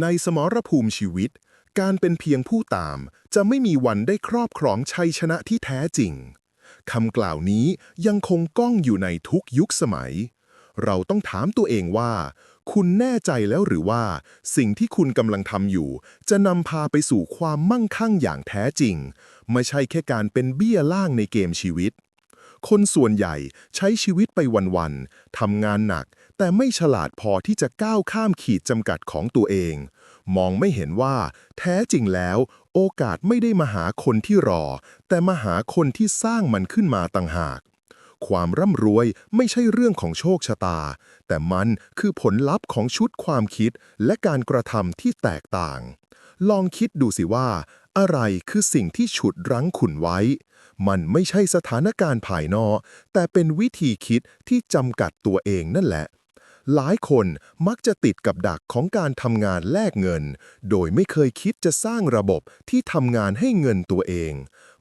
ในสมรภูมิชีวิต การเป็นเพียงผู้ตาม จะไม่มีวันได้ครอบครองชัยชนะที่แท้จริงคำกล่าวนี้ยังคงก้องอยู่ในทุกยุคสมัย เราต้องถามตัวเองว่า คุณแน่ใจแล้วหรือว่า สิ่งที่คุณกำลังทำอยู่ จะนำพาไปสู่ความมั่งคั่งอย่างแท้จริง ไม่ใช่แค่การเป็นเบี้ยล่างในเกมชีวิต คนส่วนใหญ่ใช้ชีวิตไปวันๆทำงานหนัก แต่ไม่ฉลาดพอที่จะก้าวข้ามขีดจำกัดของตัวเอง มองไม่เห็นว่า แท้จริงแล้ว โอกาสไม่ได้มาหาคนที่รอ แต่มาหาคนที่สร้างมันขึ้นมาต่างหาก ความร่ำรวยไม่ใช่เรื่องของโชคชะตา แต่มันคือผลลัพธ์ของชุดความคิดและการกระทำที่แตกต่าง ลองคิดดูสิว่า อะไรคือสิ่งที่ฉุดรั้งคุณไว้มันไม่ใช่สถานการณ์ภายนอก แต่เป็นวิธีคิดที่จำกัดตัวเองนั่นแหละ หลายคนมักจะติดกับดักของการทำงานแลกเงิน โดยไม่เคยคิดจะสร้างระบบที่ทำงานให้เงินตัวเอง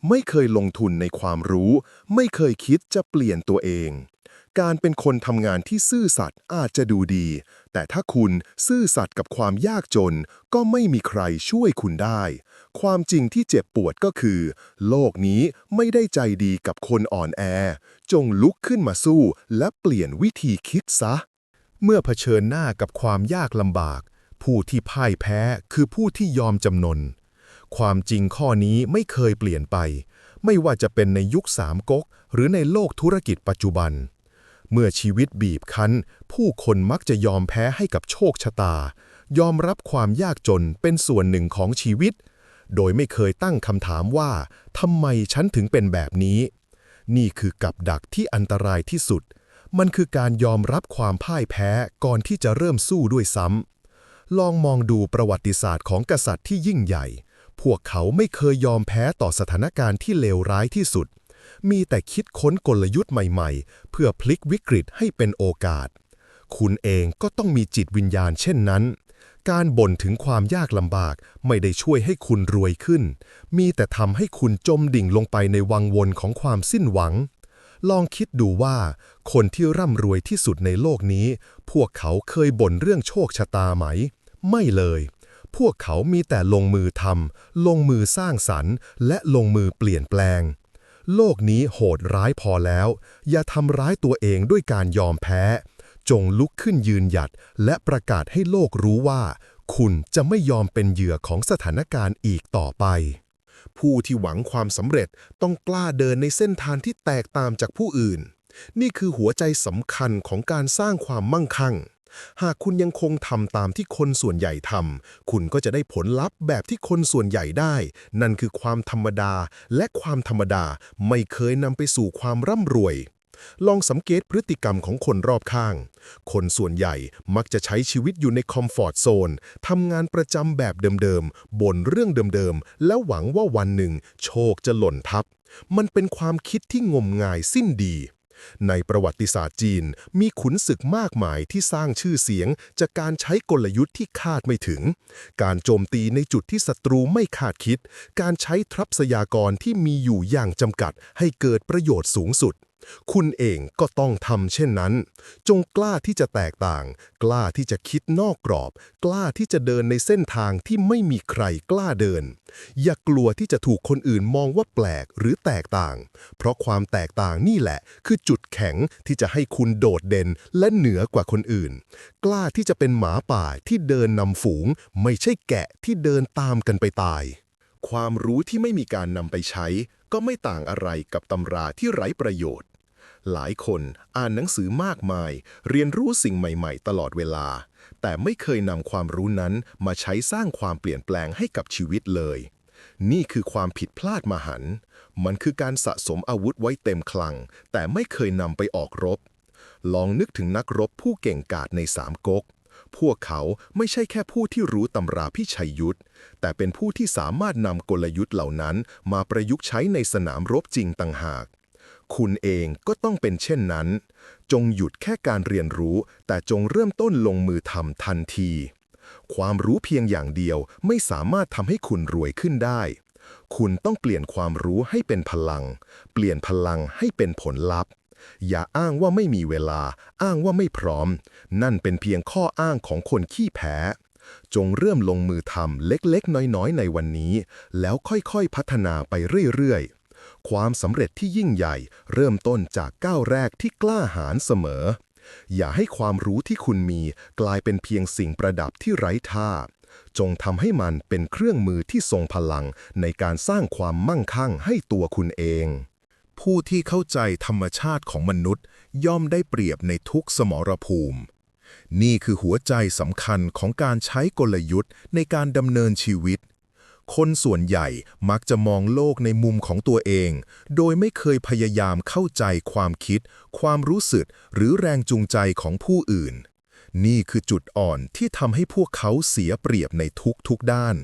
ไม่เคยลงทุนในความรู้ ไม่เคยคิดจะเปลี่ยนตัวเอง การเป็นคนทำงานที่ซื่อสัตย์อาจจะดูดี แต่ถ้าคุณซื่อสัตย์กับความยากจน ก็ไม่มีใครช่วยคุณได้ ความจริงที่เจ็บปวดก็คือ โลกนี้ไม่ได้ใจดีกับคนอ่อนแอ จงลุกขึ้นมาสู้และเปลี่ยนวิธีคิดซะ เมื่อเผชิญหน้ากับความยากลำบาก ผู้ที่พ่ายแพ้คือผู้ที่ยอมจำนน ความจริงข้อนี้ไม่เคยเปลี่ยนไป ไม่ว่าจะเป็นในยุคสามก๊กหรือในโลกธุรกิจปัจจุบัน เมื่อชีวิตบีบคั้น ผู้คนมักจะยอมแพ้ให้กับโชคชะตา ยอมรับความยากจนเป็นส่วนหนึ่งของชีวิต โดยไม่เคยตั้งคำถามว่าทำไมฉันถึงเป็นแบบนี้ นี่คือกับดักที่อันตรายที่สุด มันคือการยอมรับความพ่ายแพ้ก่อนที่จะเริ่มสู้ด้วยซ้ำ ลองมองดูประวัติศาสตร์ของกษัตริย์ที่ยิ่งใหญ่ พวกเขาไม่เคยยอมแพ้ต่อสถานการณ์ที่เลวร้ายที่สุด มีแต่คิดค้นกลยุทธ์ใหม่ๆ เพื่อพลิกวิกฤตให้เป็นโอกาส คุณเองก็ต้องมีจิตวิญญาณเช่นนั้น การบ่นถึงความยากลำบากไม่ได้ช่วยให้คุณรวยขึ้น มีแต่ทำให้คุณจมดิ่งลงไปในวังวนของความสิ้นหวัง ลองคิดดูว่า คนที่ร่ำรวยที่สุดในโลกนี้ พวกเขาเคยบ่นเรื่องโชคชะตาไหม ไม่เลย พวกเขามีแต่ลงมือทำลงมือสร้างสรรค์และลงมือเปลี่ยนแปลง โลกนี้โหดร้ายพอแล้ว อย่าทำร้ายตัวเองด้วยการยอมแพ้ จงลุกขึ้นยืนหยัด และประกาศให้โลกรู้ว่า คุณจะไม่ยอมเป็นเหยื่อของสถานการณ์อีกต่อไป ผู้ที่หวังความสำเร็จต้องกล้าเดินในเส้นทางที่แตกต่างจากผู้อื่น นี่คือหัวใจสำคัญของการสร้างความมั่งคั่ง หากคุณยังคงทำตามที่คนส่วนใหญ่ทำคุณก็จะได้ผลลัพธ์แบบที่คนส่วนใหญ่ได้ นั่นคือความธรรมดา และความธรรมดาไม่เคยนำไปสู่ความร่ำรวย ลองสังเกตพฤติกรรมของคนรอบข้าง คนส่วนใหญ่มักจะใช้ชีวิตอยู่ในคอมฟอร์ตโซนทำงานประจำแบบเดิมๆบ่นเรื่องเดิมๆ แล้วหวังว่าวันหนึ่งโชคจะหล่นทับ มันเป็นความคิดที่งมงายสิ้นดี ในประวัติศาสตร์จีนมีขุนศึกมากมายที่สร้างชื่อเสียง จากการใช้กลยุทธ์ที่คาดไม่ถึง การโจมตีในจุดที่ศัตรูไม่คาดคิด การใช้ทรัพยากรที่มีอยู่อย่างจำกัดให้เกิดประโยชน์สูงสุด คุณเองก็ต้องทำเช่นนั้น จงกล้าที่จะแตกต่าง กล้าที่จะคิดนอกกรอบ กล้าที่จะเดินในเส้นทางที่ไม่มีใครกล้าเดิน อย่ากลัวที่จะถูกคนอื่นมองว่าแปลกหรือแตกต่าง เพราะความแตกต่างนี่แหละ คือจุดแข็งที่จะให้คุณโดดเด่นและเหนือกว่าคนอื่น กล้าที่จะเป็นหมาป่าที่เดินนำฝูง ไม่ใช่แกะที่เดินตามกันไปตาย ความรู้ที่ไม่มีการนำไปใช้ ก็ไม่ต่างอะไรกับตำราที่ไร้ประโยชน์ หลายคนอ่านหนังสือมากมาย เรียนรู้สิ่งใหม่ๆ ตลอดเวลา แต่ไม่เคยนำความรู้นั้นมาใช้สร้างความเปลี่ยนแปลงให้กับชีวิตเลย นี่คือความผิดพลาดมหัน มันคือการสะสมอาวุธไว้เต็มคลัง แต่ไม่เคยนำไปออกรบ ลองนึกถึงนักรบผู้เก่งกาจในสามก๊กพวกเขาไม่ใช่แค่ผู้ที่รู้ตำราพิชัยยุทธ แต่เป็นผู้ที่สามารถนำกลยุทธ์เหล่านั้นมาประยุกต์ใช้ในสนามรบจริงต่างหาก คุณเองก็ต้องเป็นเช่นนั้น จงหยุดแค่การเรียนรู้ แต่จงเริ่มต้นลงมือทำทันที ความรู้เพียงอย่างเดียวไม่สามารถทำให้คุณรวยขึ้นได้ คุณต้องเปลี่ยนความรู้ให้เป็นพลัง เปลี่ยนพลังให้เป็นผลลัพธ์ อย่าอ้างว่าไม่มีเวลา อ้างว่าไม่พร้อม นั่นเป็นเพียงข้ออ้างของคนขี้แพ้จงเริ่มลงมือทำเล็กๆ น้อยๆ ในวันนี้ แล้วค่อยๆ พัฒนาไปเรื่อยๆ ความสำเร็จที่ยิ่งใหญ่เริ่มต้นจากก้าวแรกที่กล้าหาญเสมอ อย่าให้ความรู้ที่คุณมีกลายเป็นเพียงสิ่งประดับที่ไร้ค่า จงทำให้มันเป็นเครื่องมือที่ทรงพลังในการสร้างความมั่งคั่งให้ตัวคุณเอง ผู้ที่เข้าใจธรรมชาติของมนุษย์ ย่อมได้เปรียบในทุกสมรภูมิ นี่คือหัวใจสำคัญของการใช้กลยุทธ์ในการดำเนินชีวิต คนส่วนใหญ่มักจะมองโลกในมุมของตัวเอง โดยไม่เคยพยายามเข้าใจความคิด ความรู้สึก หรือแรงจูงใจของผู้อื่น นี่คือจุดอ่อนที่ทำให้พวกเขาเสียเปรียบในทุกๆด้าน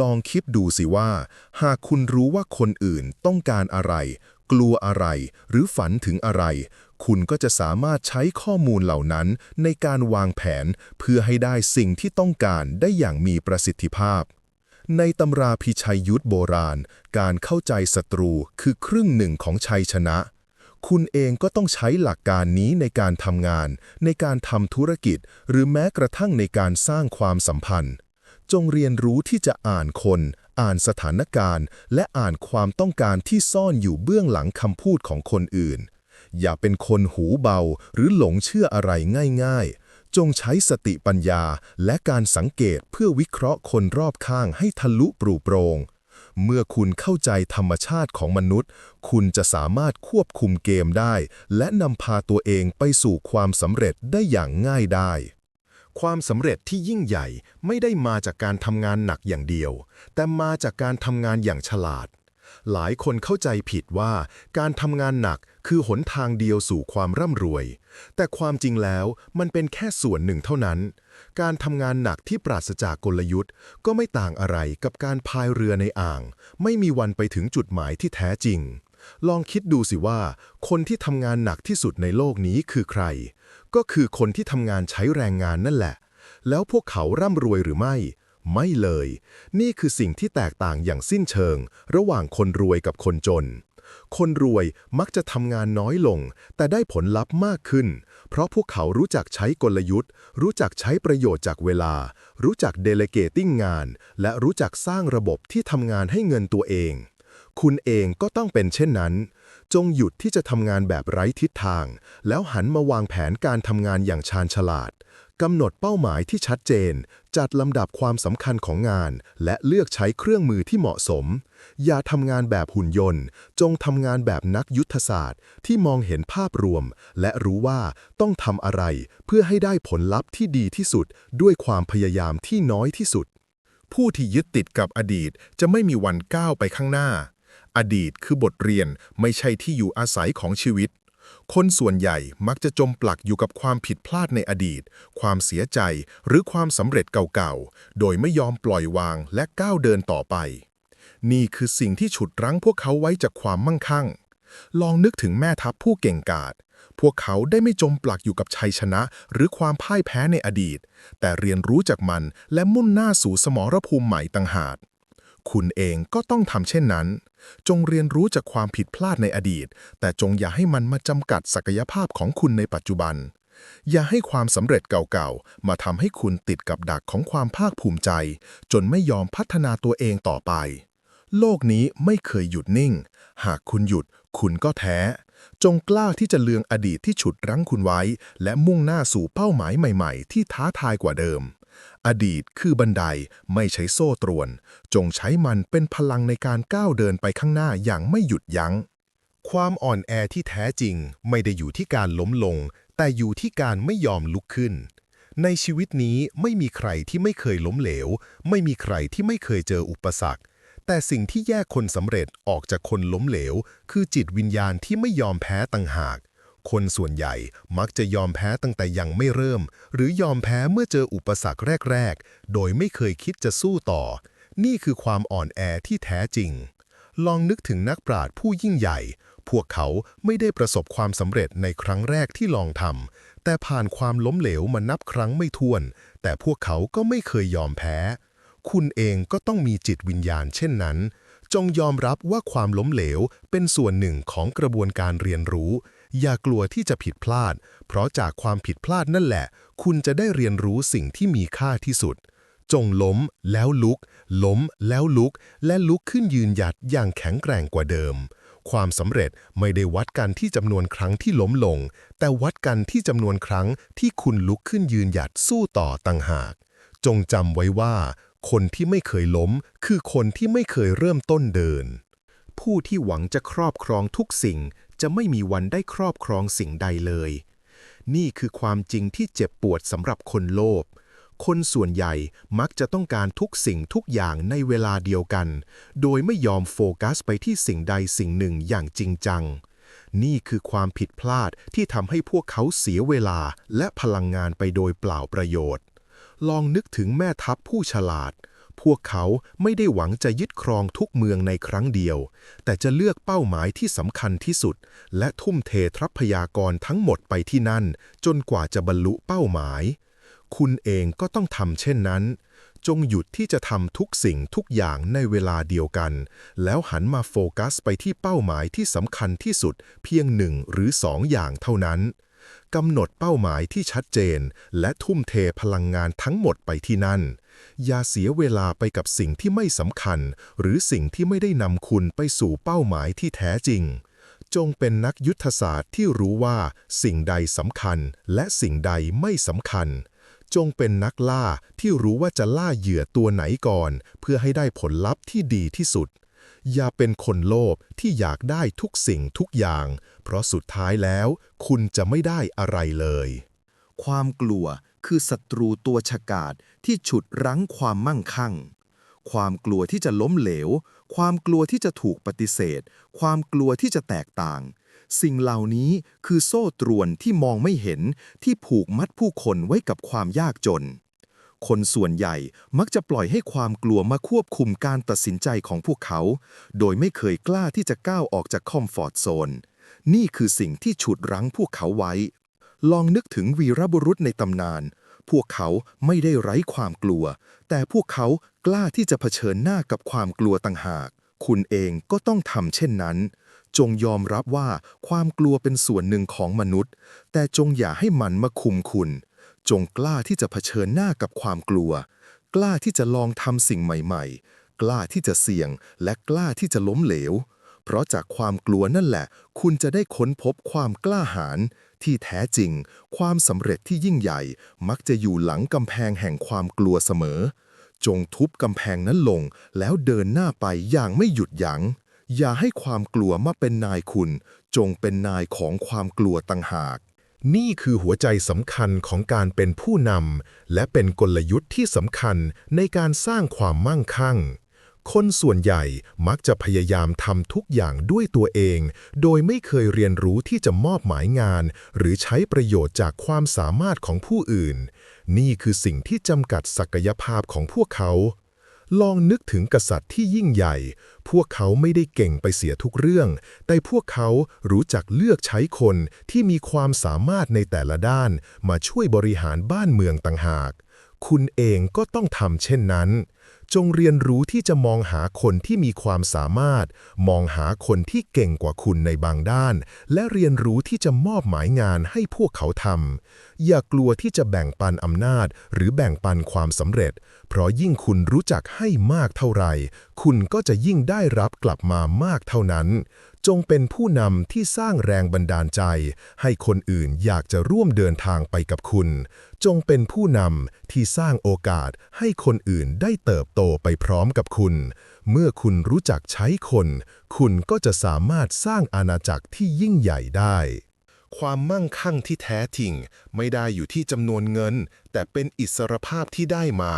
ลองคิดดูสิว่า หากคุณรู้ว่าคนอื่นต้องการอะไร กลัวอะไร หรือฝันถึงอะไร คุณก็จะสามารถใช้ข้อมูลเหล่านั้นในการวางแผนเพื่อให้ได้สิ่งที่ต้องการได้อย่างมีประสิทธิภาพ ในตำราพิชัยยุทธโบราณ การเข้าใจศัตรูคือครึ่งหนึ่งของชัยชนะ คุณเองก็ต้องใช้หลักการนี้ในการทำงาน ในการทำธุรกิจ หรือแม้กระทั่งในการสร้างความสัมพันธ์ จงเรียนรู้ที่จะอ่านคน อ่านสถานการณ์ และอ่านความต้องการที่ซ่อนอยู่เบื้องหลังคำพูดของคนอื่น อย่าเป็นคนหูเบาหรือหลงเชื่ออะไรง่าย ๆ จงใช้สติปัญญาและการสังเกตเพื่อวิเคราะห์คนรอบข้างให้ทะลุปรูโปรง เมื่อคุณเข้าใจธรรมชาติของมนุษย์ คุณจะสามารถควบคุมเกมได้ และนำพาตัวเองไปสู่ความสำเร็จได้อย่างง่ายได้ ความสำเร็จที่ยิ่งใหญ่ไม่ได้มาจากการทำงานหนักอย่างเดียว แต่มาจากการทำงานอย่างฉลาด หลายคนเข้าใจผิดว่าการทำงานหนักคือหนทางเดียวสู่ความร่ำรวย แต่ความจริงแล้วมันเป็นแค่ส่วนหนึ่งเท่านั้น การทำงานหนักที่ปราศจากกลยุทธ์ ก็ไม่ต่างอะไรกับการพายเรือในอ่าง ไม่มีวันไปถึงจุดหมายที่แท้จริง ลองคิดดูสิว่า คนที่ทำงานหนักที่สุดในโลกนี้คือใคร ก็คือคนที่ทำงานใช้แรงงานนั่นแหละ แล้วพวกเขาร่ำรวยหรือไม่ ไม่เลย นี่คือสิ่งที่แตกต่างอย่างสิ้นเชิง ระหว่างคนรวยกับคนจน คนรวยมักจะทำงานน้อยลง แต่ได้ผลลัพธ์มากขึ้น เพราะพวกเขารู้จักใช้กลยุทธ์ รู้จักใช้ประโยชน์จากเวลา รู้จักเดเลเกติ้งงาน และรู้จักสร้างระบบที่ทำงานให้เงินตัวเอง คุณเองก็ต้องเป็นเช่นนั้น จงหยุดที่จะทำงานแบบไร้ทิศทาง แล้วหันมาวางแผนการทำงานอย่างชาญฉลาดกำหนดเป้าหมายที่ชัดเจน จัดลำดับความสำคัญของงาน และเลือกใช้เครื่องมือที่เหมาะสม อย่าทำงานแบบหุ่นยนต์ จงทำงานแบบนักยุทธศาสตร์ ที่มองเห็นภาพรวม และรู้ว่าต้องทำอะไร เพื่อให้ได้ผลลัพธ์ที่ดีที่สุด ด้วยความพยายามที่น้อยที่สุด ผู้ที่ยึดติดกับอดีตจะไม่มีวันก้าวไปข้างหน้า อดีตคือบทเรียนไม่ใช่ที่อยู่อาศัยของชีวิต คนส่วนใหญ่มักจะจมปลักอยู่กับความผิดพลาดในอดีต ความเสียใจหรือความสำเร็จเก่าๆ โดยไม่ยอมปล่อยวางและก้าวเดินต่อไป นี่คือสิ่งที่ฉุดรั้งพวกเขาไว้จากความมั่งคั่ง ลองนึกถึงแม่ทัพผู้เก่งกาจพวกเขาได้ไม่จมปลักอยู่กับชัยชนะ หรือความพ่ายแพ้ในอดีต แต่เรียนรู้จากมันและมุ่นหน้าสู่สมรภูมิใหม่ต่างหาก คุณเองก็ต้องทำเช่นนั้น จงเรียนรู้จากความผิดพลาดในอดีต แต่จงอย่าให้มันมาจำกัดศักยภาพของคุณในปัจจุบัน อย่าให้ความสำเร็จเก่าๆ มาทำให้คุณติดกับดักของความภาคภูมิใจ จนไม่ยอมพัฒนาตัวเองต่อไป โลกนี้ไม่เคยหยุดนิ่ง หากคุณหยุด คุณก็แท้ จงกล้าที่จะเลืองอดีตที่ฉุดรั้งคุณไว้ และมุ่งหน้าสู่เป้าหมายใหม่ ๆ ที่ท้าทายกว่าเดิม อดีตคือบันไดไม่ใช้โซ่ตรวน จงใช้มันเป็นพลังในการก้าวเดินไปข้างหน้าอย่างไม่หยุดยัง้ง ความอ่อนแอที่แท้จริงไม่ได้อยู่ที่การล้มลง แต่อยู่ที่การไม่ยอมลุกขึ้น ในชีวิตนี้ไม่มีใครที่ไม่เคยล้มเหลว ไม่มีใครที่ไม่เคยเจออุปสรรค แต่สิ่งที่แยกคนสำเร็จออกจากคนล้มเหลว คือจิตวิญญาณที่ไม่ยอมแพ้ต่างหาก คนส่วนใหญ่มักจะยอมแพ้ตั้งแต่ยังไม่เริ่ม หรือยอมแพ้เมื่อเจออุปสรรคแรก ๆ โดยไม่เคยคิดจะสู้ต่อ นี่คือความอ่อนแอที่แท้จริง ลองนึกถึงนักปราชญ์ผู้ยิ่งใหญ่ พวกเขาไม่ได้ประสบความสำเร็จในครั้งแรกที่ลองทำแต่ผ่านความล้มเหลวมานับครั้งไม่ถ้วน แต่พวกเขาก็ไม่เคยยอมแพ้ คุณเองก็ต้องมีจิตวิญญาณเช่นนั้นจงยอมรับว่าความล้มเหลวเป็นส่วนหนึ่งของกระบวนการเรียนรู้ อย่ากลัวที่จะผิดพลาด เพราะจากความผิดพลาดนั่นแหละ คุณจะได้เรียนรู้สิ่งที่มีค่าที่สุด จงล้มแล้วลุก ล้มแล้วลุก และลุกขึ้นยืนหยัดอย่างแข็งแกร่งกว่าเดิม ความสำเร็จไม่ได้วัดกันที่จำนวนครั้งที่ล้มลง แต่วัดกันที่จำนวนครั้งที่คุณลุกขึ้นยืนหยัดสู้ต่อต่างหาก จงจำไว้ว่า คนที่ไม่เคยล้ม คือคนที่ไม่เคยเริ่มต้นเดินผู้ที่หวังจะครอบครองทุกสิ่ง จะไม่มีวันได้ครอบครองสิ่งใดเลย นี่คือความจริงที่เจ็บปวดสำหรับคนโลภคนส่วนใหญ่มักจะต้องการทุกสิ่งทุกอย่างในเวลาเดียวกัน โดยไม่ยอมโฟกัสไปที่สิ่งใดสิ่งหนึ่งอย่างจริงจัง นี่คือความผิดพลาดที่ทำให้พวกเขาเสียเวลาและพลังงานไปโดยเปล่าประโยชน์ ลองนึกถึงแม่ทัพผู้ฉลาด พวกเขาไม่ได้หวังจะยึดครองทุกเมืองในครั้งเดียว แต่จะเลือกเป้าหมายที่สำคัญที่สุด และทุ่มเททรัพยากรทั้งหมดไปที่นั่น จนกว่าจะบรรลุเป้าหมาย คุณเองก็ต้องทำเช่นนั้น จงหยุดที่จะทำทุกสิ่งทุกอย่างในเวลาเดียวกัน แล้วหันมาโฟกัสไปที่เป้าหมายที่สำคัญที่สุดเพียงหนึ่งหรือสองอย่างเท่านั้นกำหนดเป้าหมายที่ชัดเจน และทุ่มเทพลังงานทั้งหมดไปที่นั่น อย่าเสียเวลาไปกับสิ่งที่ไม่สำคัญ หรือสิ่งที่ไม่ได้นำคุณไปสู่เป้าหมายที่แท้จริง จงเป็นนักยุทธศาสตร์ที่รู้ว่า สิ่งใดสำคัญและสิ่งใดไม่สำคัญ จงเป็นนักล่าที่รู้ว่าจะล่าเหยื่อตัวไหนก่อน เพื่อให้ได้ผลลัพธ์ที่ดีที่สุด อย่าเป็นคนโลภที่อยากได้ทุกสิ่งทุกอย่าง เพราะสุดท้ายแล้ว คุณจะไม่ได้อะไรเลย ความกลัว คือศัตรูตัวฉกาจที่ฉุดรั้งความมั่งคั่ง ความกลัวที่จะล้มเหลว ความกลัวที่จะถูกปฏิเสธ ความกลัวที่จะแตกต่าง สิ่งเหล่านี้คือโซ่ตรวนที่มองไม่เห็นที่ผูกมัดผู้คนไว้กับความยากจน คนส่วนใหญ่มักจะปล่อยให้ความกลัวมาควบคุมการตัดสินใจของพวกเขา โดยไม่เคยกล้าที่จะก้าวออกจากคอมฟอร์ตโซนนี่คือสิ่งที่ฉุดรั้งพวกเขาไว้ ลองนึกถึงวีรบุรุษในตำนาน พวกเขาไม่ได้ไร้ความกลัว แต่พวกเขากล้าที่จะเผชิญหน้ากับความกลัวต่างหาก คุณเองก็ต้องทำเช่นนั้น จงยอมรับว่าความกลัวเป็นส่วนหนึ่งของมนุษย์ แต่จงอย่าให้มันมาคุมคุณ จงกล้าที่จะเผชิญหน้ากับความกลัว กล้าที่จะลองทำสิ่งใหม่ ๆ กล้าที่จะเสี่ยง และกล้าที่จะล้มเหลว เพราะจากความกลัวนั่นแหละ คุณจะได้ค้นพบความกล้าหาญ ที่แท้จริง ความสำเร็จที่ยิ่งใหญ่มักจะอยู่หลังกำแพงแห่งความกลัวเสมอ จงทุบกำแพงนั้นลง แล้วเดินหน้าไปอย่างไม่หยุดยัง้ง อย่าให้ความกลัวมาเป็นนายคุณ จงเป็นนายของความกลัวต่างหาก นี่คือหัวใจสำคัญของการเป็นผู้นำและเป็นกลยุทธ์ที่สำคัญในการสร้างความมั่งคั่ง คนส่วนใหญ่มักจะพยายามทำทุกอย่างด้วยตัวเอง โดยไม่เคยเรียนรู้ที่จะมอบหมายงาน หรือใช้ประโยชน์จากความสามารถของผู้อื่น นี่คือสิ่งที่จำกัดศักยภาพของพวกเขา ลองนึกถึงกษัตริย์ที่ยิ่งใหญ่ พวกเขาไม่ได้เก่งไปเสียทุกเรื่อง แต่พวกเขารู้จักเลือกใช้คนที่มีความสามารถในแต่ละด้าน มาช่วยบริหารบ้านเมืองต่างหาก คุณเองก็ต้องทำเช่นนั้น จงเรียนรู้ที่จะมองหาคนที่มีความสามารถ มองหาคนที่เก่งกว่าคุณในบางด้าน และเรียนรู้ที่จะมอบหมายงานให้พวกเขาทำ อย่ากลัวที่จะแบ่งปันอำนาจ หรือแบ่งปันความสำเร็จ เพราะยิ่งคุณรู้จักให้มากเท่าไหร่ คุณก็จะยิ่งได้รับกลับมามากเท่านั้น จงเป็นผู้นำที่สร้างแรงบันดาลใจ ให้คนอื่นอยากจะร่วมเดินทางไปกับคุณ จงเป็นผู้นำที่สร้างโอกาสให้คนอื่นได้เติบโตไปพร้อมกับคุณ เมื่อคุณรู้จักใช้คน คุณก็จะสามารถสร้างอาณาจักรที่ยิ่งใหญ่ได้ความมั่งคั่งที่แท้จริง ไม่ได้อยู่ที่จำนวนเงิน แต่เป็นอิสรภาพที่ได้มา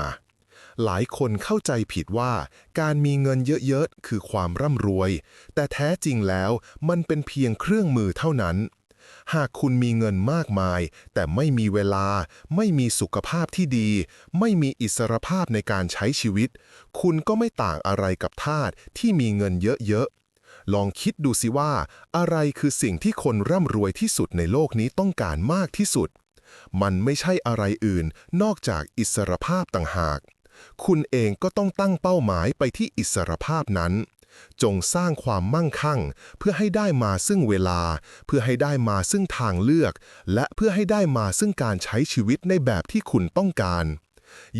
หลายคนเข้าใจผิดว่าการมีเงินเยอะๆ คือความร่ำรวย แต่แท้จริงแล้วมันเป็นเพียงเครื่องมือเท่านั้น หากคุณมีเงินมากมาย แต่ไม่มีเวลา ไม่มีสุขภาพที่ดี ไม่มีอิสรภาพในการใช้ชีวิต คุณก็ไม่ต่างอะไรกับทาสที่มีเงินเยอะๆ ลองคิดดูสิว่า อะไรคือสิ่งที่คนร่ำรวยที่สุดในโลกนี้ต้องการมากที่สุดมันไม่ใช่อะไรอื่นนอกจากอิสรภาพต่างหาก คุณเองก็ต้องตั้งเป้าหมายไปที่อิสรภาพนั้น จงสร้างความมั่งคั่ง เพื่อให้ได้มาซึ่งเวลา เพื่อให้ได้มาซึ่งทางเลือก และเพื่อให้ได้มาซึ่งการใช้ชีวิตในแบบที่คุณต้องการ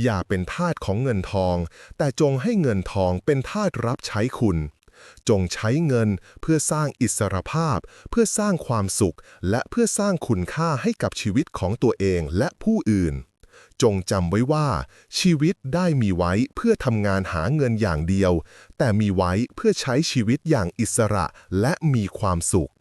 อย่าเป็นทาสของเงินทอง แต่จงให้เงินทองเป็นทาสรับใช้คุณ จงใช้เงินเพื่อสร้างอิสรภาพ เพื่อสร้างความสุข และเพื่อสร้างคุณค่าให้กับชีวิตของตัวเองและผู้อื่น จงจำไว้ว่า ชีวิตได้มีไว้เพื่อทำงานหาเงินอย่างเดียว แต่มีไว้เพื่อใช้ชีวิตอย่างอิสระและมีความสุข